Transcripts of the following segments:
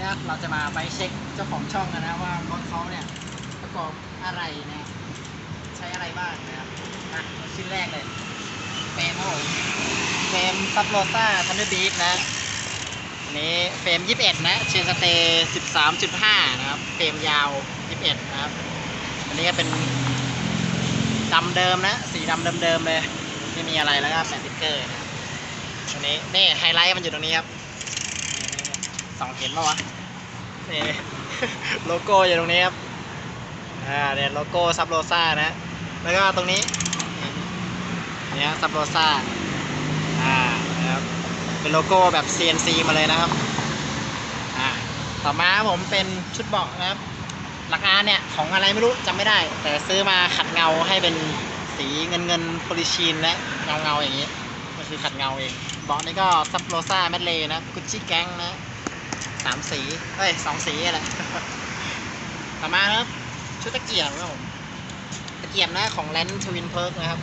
นะเราจะมาไปเช็คเจ้าของช่องกันนะว่ารถเขาเนี่ยประกอบอะไรนะใช้อะไรบ้างนะครับอะชิ้นแรกเลยเฟรมครับผมเฟรมซับโรซ่าทันเดอร์บีฟนะอันนี้เฟรม 21 นะเชนสเตย์13.5 นะครับ เฟรมยาว 21 นะครับ อันนี้ก็เป็นดำเดิมนะ สีดำเดิมๆเลย ไม่มีอะไรแล้วก็แปะสติ๊กเกอร์นะครับอันนี้นี่ไฮไลท์มันอยู่ตรงนี้ครับ สองเห็นปะวะนี่โลโก้อยู่ตรงนี้ครับอ่าเนี่ยโลโก้ซับโรซ่านะแล้วก็ตรงนี้เนี่ยซับโรซ่าอ่านะครับเป็นโลโก้แบบ CNC มาเลยนะครับอ่าต่อมาผมเป็นชุดเบาะนะครับราคาเนี่ยของอะไรไม่รู้จำไม่ได้ แต่ซื้อมาขัดเงาให้เป็นสีเงินเงินโพลิชีนและเงาเงาอย่างนี้ก็คือขัดเงาเองเบาะนี่ก็ซับโรซ่าแมดเลนะกุชชี่แก๊งนะ สามสีเอ้ยสองสีแหละต่อมาครับ ชุดตะเกียบครับผม ตะเกียบนะของแลนทวินเพิร์กนะครับ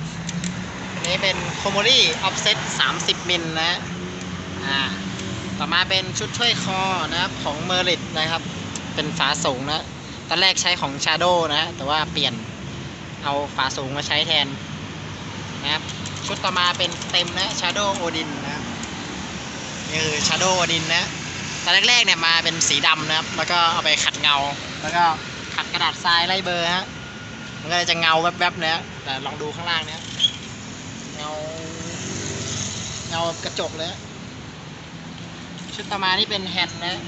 อันนี้เป็นโคโมลี่ออฟเซ็ต30มิลนะอ่าต่อมาเป็นชุดช่วยคอนะครับของเมอริ t นะครับ เป็นฝาสูงนะตอนแรกใช้ของ Shadow นะแต่ว่าเปลี่ยนเอาฝาสูงมาใช้แทนนะครับ ชุดต่อมาเป็นเต็มนะ Shadow Odin นะครับนี่คือ Shadow Odin นะ ตอนแรกๆเนี่ยมาเป็นสีดำนะครับ แล้วก็เอาไปขัดเงา แล้วก็ขัดกระดาษทรายไล่เบอร์ฮะ มันก็จะเงาแวบๆนะแต่ลองดูข้างล่างเนี่ยเงา เงากระจกเลยฮะชุดต่อมานี่เป็นแฮนด์นะ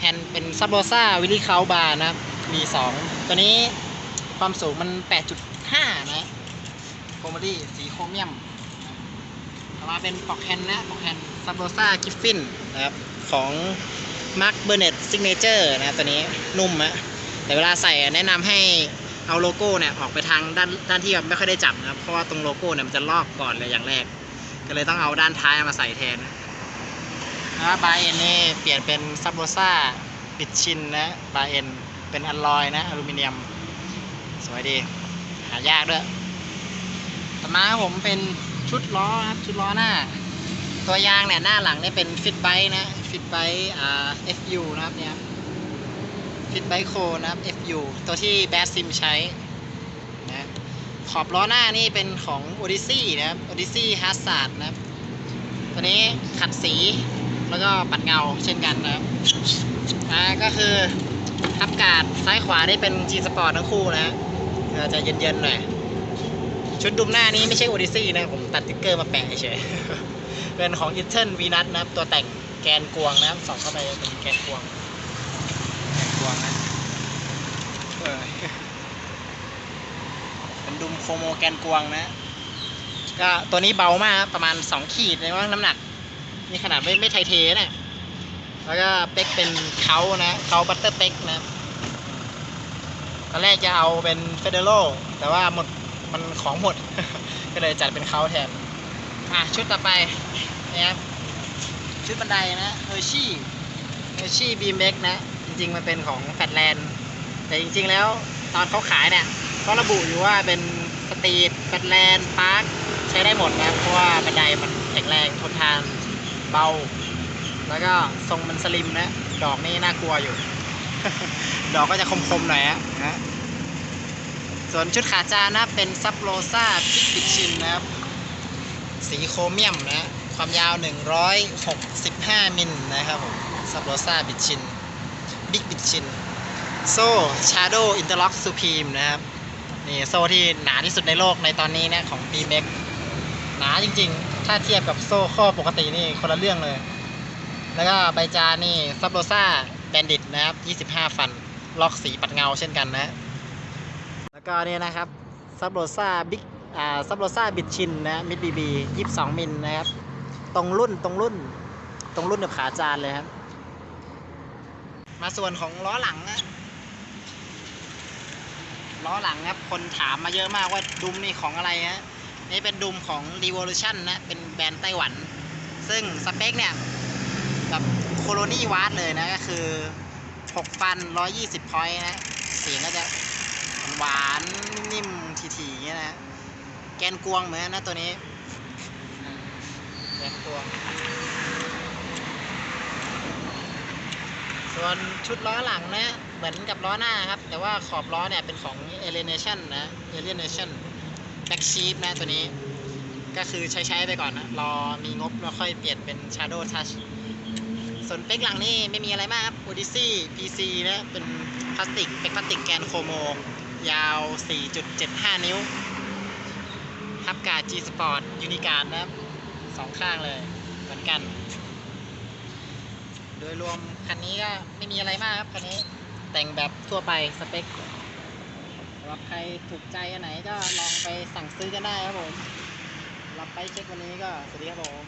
แฮนด์เป็นซับโรซ่าวิลลี่เคาบาร์นะครับมี2ตัวนี้ความสูงมัน 8.5 นะโคมดี้สีโครเมียมต่อมาเป็นปลอกแฮนด์นะปลอกแฮนด์ ซับโรซ่ากิฟฟินนะครับของมาร์คเบอร์เน็ตซิกเนเจอร์นะตัวนี้นุ่มอะแต่เวลาใส่แนะนำให้เอาโลโก้เนี่ยออกไปทางด้านด้านที่แบบไม่ค่อยได้จับนะครับ เพราะว่าตรงโลโก้เนี่ยมันจะลอกก่อนเลยอย่างแรก ก็เลยต้องเอาด้านท้ายมาใส่แทนนะบาเอ็นนี่เปลี่ยนเป็นซับโรซ่าบิดชินนะบาเอ็นเป็นอลลอยนะอลูมิเนียม สวยดี หายากด้วยต่อมาผมเป็นชุดล้อครับชุดล้อหน้า ตัวยางเนี่ยหน้าหลังเนี่ยเป็นฟิตไบนะฟิตไบอ่า FU นะครับเนี่ยฟิตไบโคนะครับ FU ตัวที่แบสซิมใช้นะขอบล้อหน้านี่เป็นของ Odyssey นะครับ Odyssey Hazard นะครับ ตัวนี้ขัดสีแล้วก็ปัดเงาเช่นกันนะครับอ่าก็คือทับกาดซ้ายขวาได้เป็น G Sport ทั้งคู่นะเดี๋ยวจะเย็นๆหน่อยชุดดุมหน้านี้ไม่ใช่ Odyssey นะผมตัดติ๊กเกอร์มาแปะเฉย เป็นของ i t e r n v n u s นะครับ ตัวแต่งแกนกวงนะครับส่องเข้าไปเป็นแกนกวง แกนกวงนะเออเป็นดุมโคโมแกนกวงนะ ก็ตัวนี้เบามากประมาณ 2 ขีดเลยว่าน้ำหนัก นี่ขนาดไม่ไม่ไทเทนะแล้วก็เป็กเป็นเขานะเขาบัตเตอร์เป็กนะตอนแรกจะเอาเป็นเฟเดโรแต่ว่าหมดมันของหมด ก็เลยจัดเป็นเขาแทน อะชุดต่อไปนะครับชุดบันไดนะเฮอร์ชี่เฮอร์ชี่บีมเบ็กนะ จริงๆ มันเป็นของแฟตแลนด์แต่จริงๆแล้วตอนเขาขายเนี่ยก็ระบุอยู่ว่าเป็นสตรีทแฟตแลนด์พาร์คใช้ได้หมดนะเพราะว่าบันไดมันแข็งแรงทนทานเบา แล้วก็ทรงมันสลิมนะ ดอกนี่น่ากลัวอยู่ ดอกก็จะคมๆหน่อยฮะนะส่วนชุดขาจานนะเป็นซับโรซาพิกบิชินนะครับ สีโครเมียมนะความยาว 165 มิลนะครับผมซับโรซ่าบิดชินบิ๊กบิดชินโซ่ชาโดอินเตอร์ล็อกซูพีมนะครับนี่โซ่ที่หนาที่สุดในโลกในตอนนี้นะของ b m x หนาจริงๆ ถ้าเทียบกับโซ่ข้อปกตินี่คนละเรื่องเลย แล้วก็ใบจานนี่ซับโรซ่าแบนดิตนะครับ 25 ฟัน ล็อกสีปัดเงาเช่นกันนะ แล้วก็เนี่ยนะครับซับโรซ่าบิ๊ก ซับโรซ่าบิดชินนะมิดบีบี22มิลนะครับ ตรงรุ่นตรงรุ่น ตรงรุ่นกับขาจานเลยครับ มาส่วนของล้อหลังนะล้อหลังครับ คนถามมาเยอะมากว่าดุมนี่ของอะไรฮะนี่เป็นดุมของ Revolution นะ เป็นแบรนด์ไต้หวัน ซึ่งสเปคเนี่ยแบบโคโลนีวาร์ดเลยนะ ก็คือ 6 ฟัน 120 พอยต์นะ เสียงก็จะหวานนิ่มถี่ๆอย่างเงี้ยนะ กนกวงเหมือนกันนะตัวนี้แกนกวงส่วนส่วนชุดล้อหลังนะเหมือนกับล้อหน้าครับ แต่ว่าขอบล้อเนี่ยเป็นของ Alienation นะ Alienation Black Sheep นะตัวนี้ ก็คือใช้ใช้ๆไปก่อนนะ รอมีงบแล้วค่อยเปลี่ยนเป็น Shadow Touch ส่วนเป็กหลังนี่ไม่มีอะไรมากครับ Odyssey PC นะเป็นพลาสติกเป็กพลาสติกแกนโคโม ยาว 4.75 นิ้ว ทับกา G Sport Unicard นะครับสองข้างเลยเหมือนกัน โดยรวมคันนี้ก็ไม่มีอะไรมากครับ คันนี้แต่งแบบทั่วไปสเปคสำหรับใครถูกใจอันไหนก็ลองไปสั่งซื้อกันได้ครับผมรับไปเช็ควันนี้ก็สวัสดีครับผม